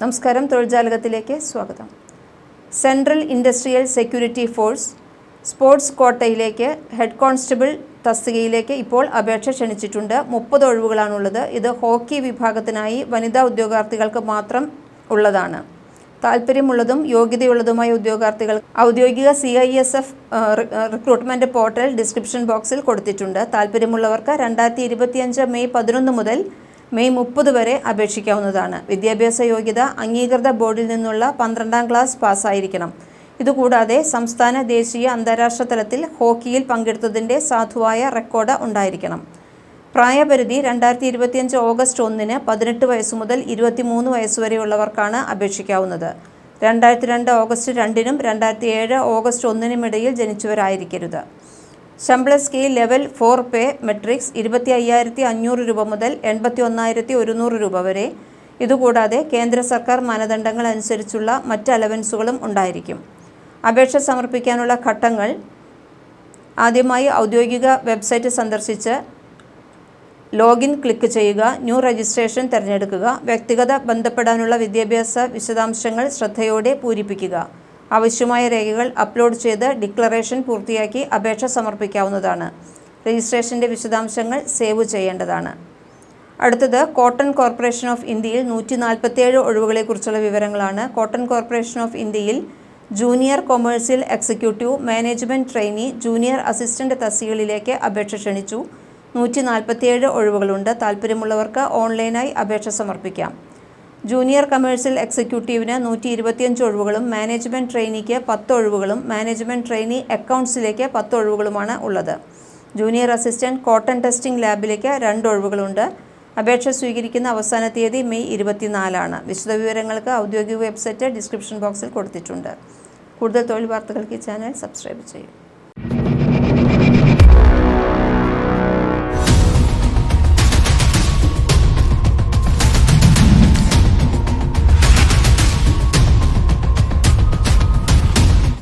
നമസ്കാരം തൊഴിൽജാലകത്തിലേക്ക് സ്വാഗതം. Central industrial security force sports കോട്ടയിലേക്ക് head constable തസ്തികയിലേക്ക് ഇപ്പോൾ അപേക്ഷ ക്ഷണിച്ചിട്ടുണ്ട്. മുപ്പത് ഒഴിവുകളാണുള്ളത്. ഇത് ഹോക്കി വിഭാഗത്തിനായി വനിതാ ഉദ്യോഗാർത്ഥികൾക്ക് മാത്രം ഉള്ളതാണ്. താല്പര്യമുള്ളതും യോഗ്യതയുള്ളതുമായ ഉദ്യോഗാർത്ഥികൾ ഔദ്യോഗിക C I S F recruitment portal description ബോക്സിൽ കൊടുത്തിട്ടുണ്ട്. താല്പര്യമുള്ളവർക്ക് രണ്ടായിരത്തി മെയ് പതിനൊന്ന് മുതൽ മെയ് മുപ്പത് വരെ അപേക്ഷിക്കാവുന്നതാണ്. വിദ്യാഭ്യാസ യോഗ്യത അംഗീകൃത ബോർഡിൽ നിന്നുള്ള പന്ത്രണ്ടാം ക്ലാസ് പാസ്സായിരിക്കണം. ഇതുകൂടാതെ സംസ്ഥാന ദേശീയ അന്താരാഷ്ട്ര തലത്തിൽ ഹോക്കിയിൽ പങ്കെടുത്തതിന്റെ സാധുവായ റെക്കോർഡ് ഉണ്ടായിരിക്കണം. പ്രായപരിധി രണ്ടായിരത്തി ഇരുപത്തിയഞ്ച് ഓഗസ്റ്റ് ഒന്നിന് പതിനെട്ട് വയസ്സ് മുതൽ ഇരുപത്തിമൂന്ന് വയസ്സ് വരെയുള്ളവർക്കാണ് അപേക്ഷിക്കാവുന്നത്. രണ്ടായിരത്തി രണ്ട് ഓഗസ്റ്റ് രണ്ടിനും രണ്ടായിരത്തി ഏഴ് ഓഗസ്റ്റ് ഒന്നിനുമിടയിൽ ജനിച്ചവരായിരിക്കരുത്. ശമ്പള scale level four pay matrix ഇരുപത്തി അയ്യായിരത്തി അഞ്ഞൂറ് രൂപ മുതൽ എൺപത്തി ഒന്നായിരത്തി ഒരുന്നൂറ് രൂപ വരെ. ഇതുകൂടാതെ കേന്ദ്ര സർക്കാർ മാനദണ്ഡങ്ങൾ അനുസരിച്ചുള്ള മറ്റ് അലവൻസുകളും ഉണ്ടായിരിക്കും. അപേക്ഷ സമർപ്പിക്കാനുള്ള ഘട്ടങ്ങൾ ആദ്യമായി ഔദ്യോഗിക വെബ്സൈറ്റ് സന്ദർശിച്ച് ലോഗിൻ ക്ലിക്ക് ചെയ്യുക ന്യൂ രജിസ്ട്രേഷൻ തിരഞ്ഞെടുക്കുക വ്യക്തിഗത ബന്ധപ്പെടാനുള്ള വിദ്യാഭ്യാസ വിശദാംശങ്ങൾ ശ്രദ്ധയോടെ പൂരിപ്പിക്കുക. ആവശ്യമായ രേഖകൾ അപ്ലോഡ് ചെയ്ത് ഡിക്ലറേഷൻ പൂർത്തിയാക്കി അപേക്ഷ സമർപ്പിക്കാവുന്നതാണ്. രജിസ്ട്രേഷന്റെ വിശദാംശങ്ങൾ സേവ് ചെയ്യേണ്ടതാണ്. അടുത്തത് കോട്ടൺ കോർപ്പറേഷൻ ഓഫ് ഇന്ത്യയിൽ നൂറ്റി നാൽപ്പത്തിയേഴ് ഒഴിവുകളെക്കുറിച്ചുള്ള വിവരങ്ങളാണ് കോട്ടൺ കോർപ്പറേഷൻ ഓഫ് ഇന്ത്യയിൽ junior commercial executive management trainee junior assistant തസ്തികളിലേക്ക് അപേക്ഷ ക്ഷണിച്ചു. നൂറ്റി നാൽപ്പത്തിയേഴ് ഒഴിവുകളുണ്ട്. താല്പര്യമുള്ളവർക്ക് ഓൺലൈനായി അപേക്ഷ സമർപ്പിക്കാം. ജൂനിയർ കമേഴ്സ്യൽ എക്സിക്യൂട്ടീവിന് നൂറ്റി ഇരുപത്തിയഞ്ച് ഒഴിവുകളും മാനേജ്മെന്റ് ട്രെയിനിക്ക് പത്ത് ഒഴിവുകളും മാനേജ്മെന്റ് ട്രെയിനി അക്കൗണ്ട്സിലേക്ക് പത്ത് ഒഴിവുകളുമാണ് ഉള്ളത്. ജൂനിയർ അസിസ്റ്റന്റ് കോട്ടൺ ടെസ്റ്റിംഗ് ലാബിലേക്ക് രണ്ട് ഒഴിവുകളുണ്ട്. അപേക്ഷ സ്വീകരിക്കുന്ന അവസാന തീയതി മെയ് ഇരുപത്തിനാലാണ്. വിശദവിവരങ്ങൾക്ക് ഔദ്യോഗിക വെബ്സൈറ്റ് ഡിസ്ക്രിപ്ഷൻ ബോക്സിൽ കൊടുത്തിട്ടുണ്ട്. കൂടുതൽ തൊഴിൽ വാർത്തകൾക്ക് ഈ ചാനൽ സബ്സ്ക്രൈബ് ചെയ്യും.